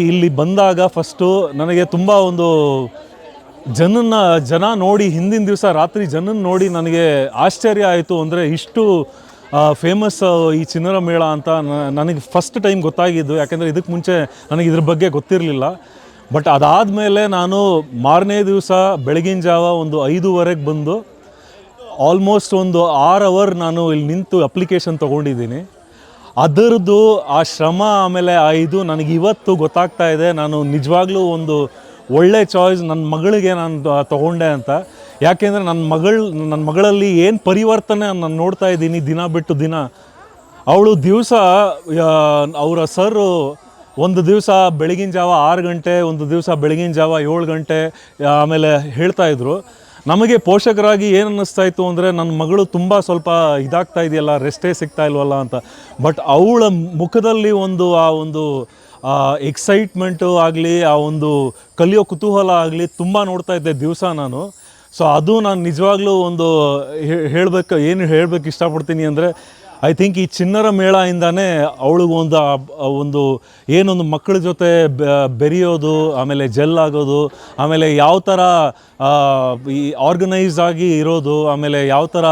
ಇಲ್ಲಿ ಬಂದಾಗ ಫಸ್ಟು ನನಗೆ ತುಂಬ ಒಂದು ಜನನ್ನ, ಜನ ನೋಡಿ ಹಿಂದಿನ ದಿವಸ ರಾತ್ರಿ ಜನನ ನೋಡಿ ನನಗೆ ಆಶ್ಚರ್ಯ ಆಯಿತು ಅಂದರೆ ಇಷ್ಟು ಫೇಮಸ್ ಈ ಚಿನ್ನರ ಮೇಳ ಅಂತ ನನಗೆ ಫಸ್ಟ್ ಟೈಮ್ ಗೊತ್ತಾಗಿದ್ದು. ಯಾಕೆಂದರೆ ಇದಕ್ಕೆ ಮುಂಚೆ ನನಗೆ ಇದ್ರ ಬಗ್ಗೆ ಗೊತ್ತಿರಲಿಲ್ಲ. ಬಟ್ ಅದಾದಮೇಲೆ ನಾನು ಮಾರನೇ ದಿವಸ ಬೆಳಗಿನ ಜಾವ ಒಂದು ಐದೂವರೆಗೆ ಬಂದು ಆಲ್ಮೋಸ್ಟ್ ಒಂದು ಆರು ಅವರ್ ನಾನು ಇಲ್ಲಿ ನಿಂತು ಅಪ್ಲಿಕೇಶನ್ ತೊಗೊಂಡಿದ್ದೀನಿ. ಅದರದ್ದು ಆ ಶ್ರಮ ಆಮೇಲೆ ಆ ಇದು ನನಗೆ ಇವತ್ತು ಗೊತ್ತಾಗ್ತಾ ಇದೆ. ನಾನು ನಿಜವಾಗ್ಲೂ ಒಂದು ಒಳ್ಳೆ ಚಾಯ್ಸ್ ನನ್ನ ಮಗಳಿಗೆ ನಾನು ತಗೊಂಡೆ ಅಂತ. ಯಾಕೆಂದರೆ ನನ್ನ ಮಗಳು ನನ್ನ ಮಗಳಲ್ಲಿ ಏನು ಪರಿವರ್ತನೆ ನಾನು ನೋಡ್ತಾ ಇದ್ದೀನಿ ದಿನ ಬಿಟ್ಟು ದಿನ. ಅವಳು ದಿವಸ ಅವರ ಸರ್ ಒಂದು ದಿವಸ ಬೆಳಗಿನ ಜಾವ ಆರು ಗಂಟೆ, ಒಂದು ದಿವಸ ಬೆಳಗಿನ ಜಾವ ಏಳು ಗಂಟೆ, ಆಮೇಲೆ ಹೇಳ್ತಾ ಇದ್ರು. ನಮಗೆ ಪೋಷಕರಾಗಿ ಏನು ಅನ್ನಿಸ್ತಾ ಇತ್ತು ಅಂದರೆ ನನ್ನ ಮಗಳು ತುಂಬ ಸ್ವಲ್ಪ ಇದಾಗ್ತಾ ಇದೆಯಲ್ಲ ರೆಸ್ಟೇ ಸಿಗ್ತಾ ಇಲ್ವಲ್ಲ ಅಂತ. ಬಟ್ ಅವಳ ಮುಖದಲ್ಲಿ ಒಂದು ಆ ಒಂದು ಎಕ್ಸೈಟ್ಮೆಂಟು ಆಗಲಿ, ಆ ಒಂದು ಕಲಿಯೋ ಕುತೂಹಲ ಆಗಲಿ ತುಂಬ ನೋಡ್ತಾ ಇದ್ದೆ ದಿವಸ ನಾನು. ಸೊ ಅದು ನಾನು ನಿಜವಾಗ್ಲೂ ಒಂದು ಹೇಳಬೇಕು, ಏನು ಹೇಳಬೇಕು ಇಷ್ಟಪಡ್ತೀನಿ ಅಂದರೆ ಐ ಥಿಂಕ್ ಈ ಚಿನ್ನರ ಮೇಳದಿಂದಾನೇ ಅವಳಿಗೆ ಒಂದು ಒಂದು ಏನೊಂದು ಮಕ್ಕಳ ಜೊತೆ ಬೆರೆಯೋದು, ಆಮೇಲೆ ಜೆಲ್ ಆಗೋದು, ಆಮೇಲೆ ಯಾವ ಥರ ಈ ಆರ್ಗನೈಸ್ ಆಗಿ ಇರೋದು, ಆಮೇಲೆ ಯಾವ ಥರ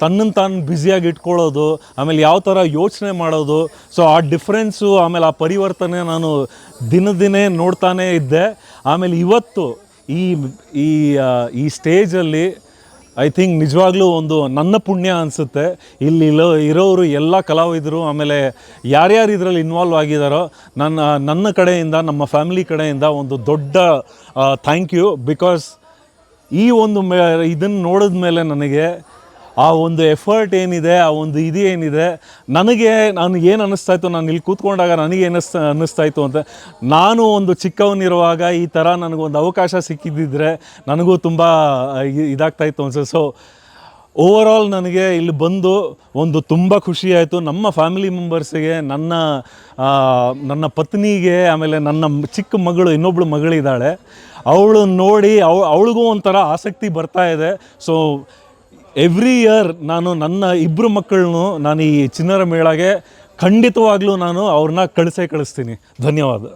ತನ್ನನ್ನು ತಾನು ಬ್ಯುಸಿಯಾಗಿ ಇಟ್ಕೊಳ್ಳೋದು, ಆಮೇಲೆ ಯಾವ ಥರ ಯೋಚನೆ ಮಾಡೋದು. ಸೊ ಆ ಡಿಫ್ರೆನ್ಸು ಆಮೇಲೆ ಆ ಪರಿವರ್ತನೆ ನಾನು ದಿನ ದಿನೇ ನೋಡ್ತಾನೇ ಇದ್ದೆ. ಆಮೇಲೆ ಇವತ್ತು ಈ ಈ ಈ ಸ್ಟೇಜಲ್ಲಿ ಐ ಥಿಂಕ್ ನಿಜವಾಗ್ಲೂ ಒಂದು ನನ್ನ ಪುಣ್ಯ ಅನಿಸುತ್ತೆ. ಇಲ್ಲಿ ಇರೋ, ಇರೋರು ಎಲ್ಲ ಕಲಾವಿದರು, ಆಮೇಲೆ ಯಾರ್ಯಾರು ಇದರಲ್ಲಿ ಇನ್ವಾಲ್ವ್ ಆಗಿದ್ದಾರೋ ನನ್ನ ನನ್ನ ಕಡೆಯಿಂದ, ನಮ್ಮ ಫ್ಯಾಮಿಲಿ ಕಡೆಯಿಂದ ಒಂದು ದೊಡ್ಡ ಥ್ಯಾಂಕ್ ಯು ಬಿಕಾಸ್ ಈ ಒಂದು ಮೇ, ಇದನ್ನು ನೋಡಿದ ಮೇಲೆ ನನಗೆ ಆ ಒಂದು ಎಫರ್ಟ್ ಏನಿದೆ, ಆ ಒಂದು ಇದು ಏನಿದೆ, ನನಗೆ ನಾನು ಏನು ಅನ್ನಿಸ್ತಾ ಇತ್ತು ನಾನು ಇಲ್ಲಿ ಕೂತ್ಕೊಂಡಾಗ ನನಗೆ ಏನಿಸ್ತಾ ಅನ್ನಿಸ್ತಾ ಇತ್ತು ಅಂತ, ನಾನು ಒಂದು ಚಿಕ್ಕವನಿರುವಾಗ ಈ ಥರ ನನಗೊಂದು ಅವಕಾಶ ಸಿಕ್ಕಿದ್ದಿದ್ರೆ ನನಗೂ ತುಂಬ ಇದಾಗ್ತಾ ಇತ್ತು ಅನ್ಸುತ್ತೆ. ಸೊ ಓವರ್ ಆಲ್ ನನಗೆ ಇಲ್ಲಿ ಬಂದು ಒಂದು ತುಂಬ ಆಯಿತು. ನಮ್ಮ ಫ್ಯಾಮಿಲಿ ಮೆಂಬರ್ಸಿಗೆ ನನ್ನ ನನ್ನ ಪತ್ನಿಗೆ, ಆಮೇಲೆ ನನ್ನ ಚಿಕ್ಕ ಮಗಳು, ಇನ್ನೊಬ್ಳು ಮಗಳಿದ್ದಾಳೆ. ಅವಳು ನೋಡಿ, ಅವ, ಅವಳಿಗೂ ಒಂಥರ ಆಸಕ್ತಿ ಬರ್ತಾ ಇದೆ. ಸೊ ಎವ್ರಿ ಇಯರ್ ನಾನು ನನ್ನ ಇಬ್ಬರು ಮಕ್ಕಳನ್ನು ನಾನು ಈ ಚಿನ್ನರ ಮೇಳಗೆ ಖಂಡಿತವಾಗ್ಲೂ ನಾನು ಅವ್ರನ್ನ ಕಳಿಸೇ ಕಳಿಸ್ತೀನಿ. ಧನ್ಯವಾದ.